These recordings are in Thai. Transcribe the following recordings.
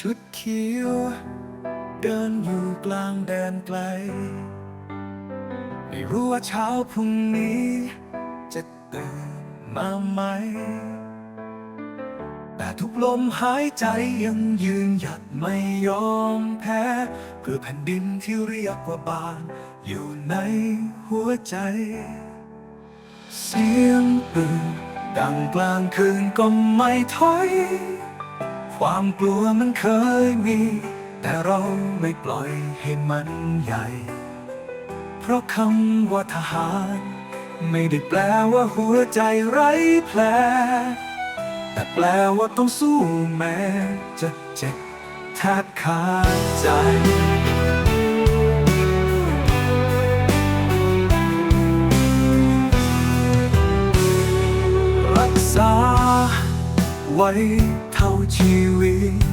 ชุดเขียว เดินอยู่กลางแดนไกล ไม่รู้ว่าเช้าพรุ่งนี้ จะตื่นมาไหม แต่ทุกลมหายใจยังยืนหยัดไม่ยอมแพ้ เพื่อแผ่นดินที่เรียกว่าบ้าน อยู่ในหัวใจ เสียงปืนดังกลางคืนก็ไม่ถอย ความกลัวมันเคยมี แต่เราไม่ปล่อยให้มันใหญ่ เพราะคำว่าทหาร ไม่ได้แปลว่าหัวใจไร้แผล แต่แปลว่าต้องสู้แม้จะเจ็บแทบขาดใจ ไว้เท่าชีวิต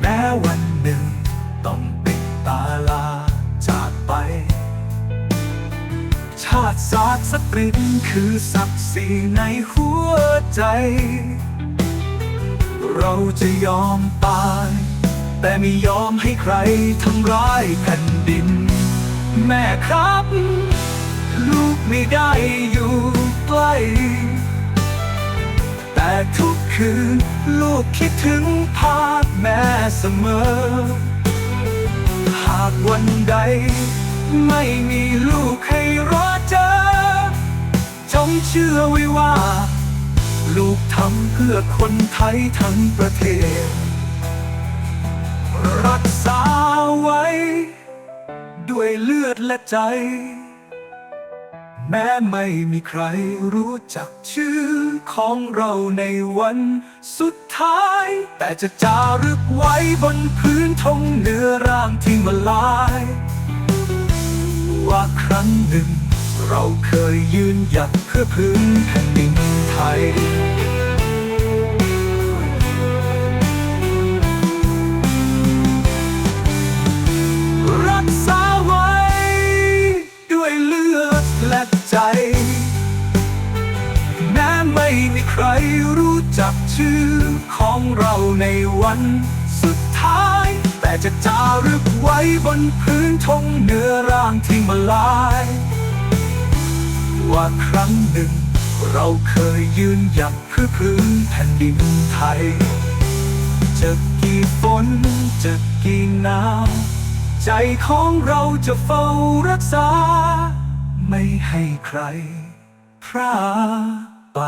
แม้วันหนึ่งต้องปิดตาลาจากไป ชาติศาสตร์สตรินคือศักดิ์ศรีในหัวใจ เราจะยอมตาย แต่ไม่ยอมให้ใครทำร้ายแผ่นดิน แม่ครับ ลูกไม่ได้อยู่ใกล้ ทุกคืน ลูกคิดถึงภาพแม่เสมอ หากวันใด ไม่มีลูกให้รอเจอ จงเชื่อไว้ว่า ลูกทำเพื่อคนไทยทั้งประเทศ รักษาไว้ ด้วยเลือดและใจ แม้ไม่มีใครรู้จักชื่อของเราในวันสุดท้าย แต่จะจารึกไว้บนพื้นทงเนื้อร่างที่มาลาย ว่าครั้งหนึ่ง เราเคยยืนหยัดเพื่อพื้นแผ่นดินไท แม้ไม่มีใครรู้จักชื่อของเราในวันสุดท้าย แต่จะจารึกไว้บนพื้นทงเนื้อร่างที่มาลาย ว่าครั้งหนึ่ง เราเคยยืนหยัดเพื่อพื้นแผ่นดินไทย จะกี่ฝนจะกี่หนาวใจของเราจะเฝ้ารักษา ไม่ให้ใครพลาดไป